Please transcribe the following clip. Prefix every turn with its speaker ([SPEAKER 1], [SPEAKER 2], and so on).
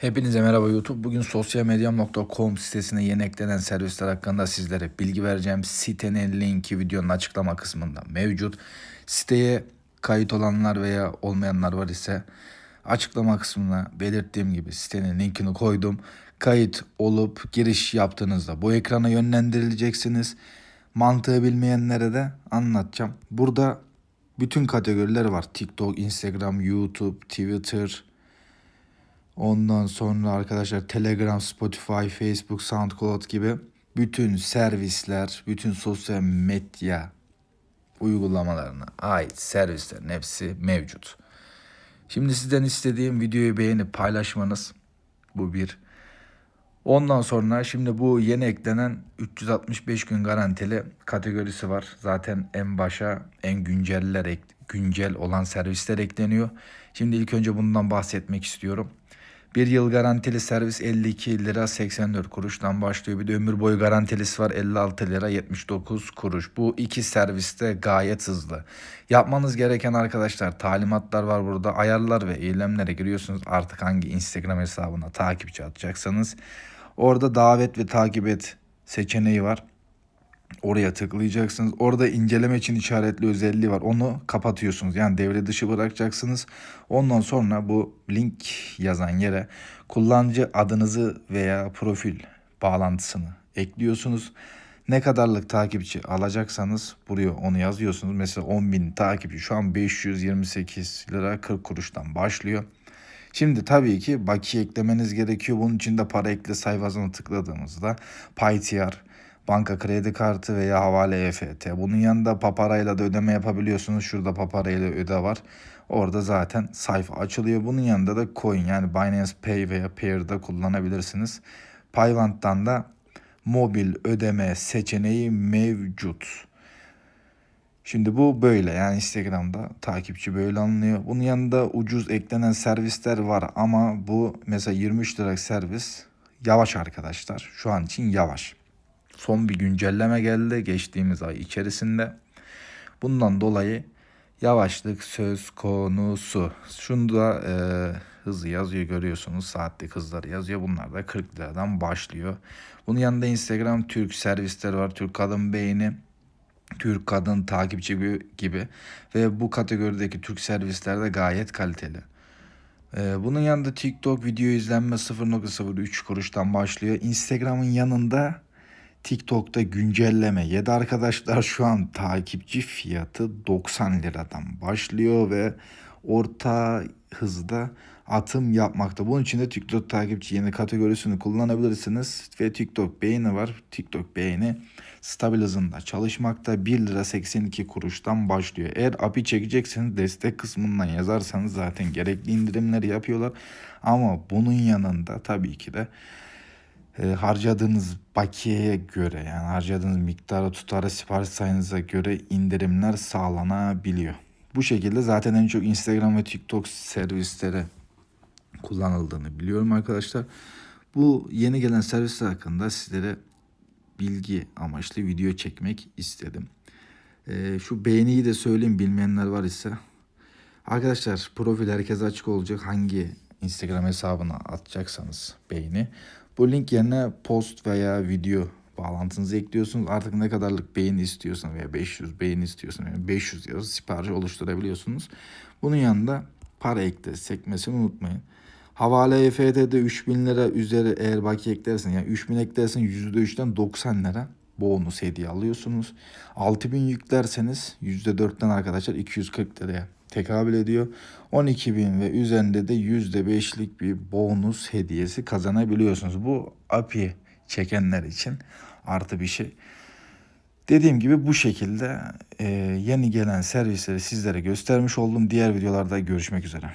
[SPEAKER 1] Hepinize merhaba YouTube. Bugün sosyalmedyam.com sitesine yeni eklenen servisler hakkında sizlere bilgi vereceğim. Sitenin linki videonun açıklama kısmında mevcut. Siteye kayıt olanlar veya olmayanlar var ise açıklama kısmına belirttiğim gibi sitenin linkini koydum. Kayıt olup giriş yaptığınızda bu ekrana yönlendirileceksiniz. Mantığı bilmeyenlere de anlatacağım. Burada bütün kategoriler var. TikTok, Instagram, YouTube, Twitter, Ondan sonra arkadaşlar Telegram, Spotify, Facebook, SoundCloud gibi bütün servisler, bütün sosyal medya uygulamalarına ait servislerin hepsi mevcut. Şimdi sizden istediğim videoyu beğenip paylaşmanız bu bir. Ondan sonra şimdi bu yeni eklenen 365 gün garantili kategorisi var. Zaten en başa en günceller güncel olan servisler ekleniyor. Şimdi ilk önce bundan bahsetmek istiyorum. Bir yıl garantili servis 52 lira 84 kuruştan başlıyor. Bir de ömür boyu garantilisi var 56 lira 79 kuruş. Bu iki serviste gayet hızlı. Yapmanız gereken arkadaşlar talimatlar var burada. Ayarlar ve eylemlere giriyorsunuz. Artık hangi Instagram hesabına takipçi atacaksanız. Orada davet ve takip et seçeneği var. Oraya tıklayacaksınız. Orada inceleme için işaretli özelliği var. Onu kapatıyorsunuz. Yani devre dışı bırakacaksınız. Ondan sonra bu link yazan yere kullanıcı adınızı veya profil bağlantısını ekliyorsunuz. Ne kadarlık takipçi alacaksanız buraya onu yazıyorsunuz. Mesela 10.000 takipçi şu an 528 lira 40 kuruştan başlıyor. Şimdi tabii ki bakiye eklemeniz gerekiyor. Bunun için de para ekle sayfasına tıkladığımızda PayTR, banka kredi kartı veya havale EFT. Bunun yanında paparayla da ödeme yapabiliyorsunuz. Şurada paparayla öde var. Orada zaten sayfa açılıyor. Bunun yanında da coin yani Binance Pay veya Payr'da kullanabilirsiniz. Payvant'tan da mobil ödeme seçeneği mevcut. Şimdi bu böyle yani Instagram'da takipçi böyle alınıyor. Bunun yanında ucuz eklenen servisler var ama bu mesela 23 liralık servis yavaş arkadaşlar. Şu an için yavaş. Son bir güncelleme geldi geçtiğimiz ay içerisinde. Bundan dolayı yavaşlık söz konusu. Şunda e, hızı yazıyor görüyorsunuz. Saatlik hızları yazıyor. Bunlar da 40 liradan başlıyor. Bunun yanında Instagram Türk servisleri var. Türk Kadın Beyni. Türk kadın takipçi gibi- ve bu kategorideki Türk servisler de gayet kaliteli. Ee, bunun yanında TikTok video izlenme 0.03 kuruştan başlıyor. Instagram'ın yanında TikTok'ta güncelleme 7 arkadaşlar şu an takipçi fiyatı 90 liradan başlıyor ve orta hızda atım yapmakta. Bunun için de TikTok takipçi yeni kategorisini kullanabilirsiniz ve TikTok beğeni var. TikTok beğeni stabil hızında çalışmakta 1 lira 82 kuruştan başlıyor. Eğer API çekecekseniz destek kısmından yazarsanız zaten gerekli indirimleri yapıyorlar. Ama bunun yanında tabii ki de e, harcadığınız bakiyeye göre yani harcadığınız miktara tutara sipariş sayınıza göre indirimler sağlanabiliyor. Bu şekilde zaten en çok Instagram ve TikTok servisleri kullanıldığını biliyorum arkadaşlar. Bu yeni gelen servisler hakkında sizlere bilgi amaçlı video çekmek istedim. Ee, şu beğeniyi de söyleyeyim bilmeyenler var ise. Arkadaşlar profil herkese açık olacak. Hangi Instagram hesabına atacaksanız beğeni. Bu link yerine post veya video bağlantınızı ekliyorsunuz. Artık ne kadarlık beğeni istiyorsanız veya 500 beğeni istiyorsanız yani 500 yazı sipariş oluşturabiliyorsunuz. Bunun yanında para ekle sekmesini unutmayın. Havale EFT'de 3000 lira üzeri eğer bakiye eklersen yani 3000 eklersen %3'ten 90 lira bonus hediye alıyorsunuz. 6000 yüklerseniz %4'ten arkadaşlar 240 liraya tekabül ediyor. 12.000 ve üzerinde de %5'lik bir bonus hediyesi kazanabiliyorsunuz. Bu API çekenler için artı bir şey. Dediğim gibi bu şekilde e, yeni gelen servisleri sizlere göstermiş oldum. Diğer videolarda görüşmek üzere.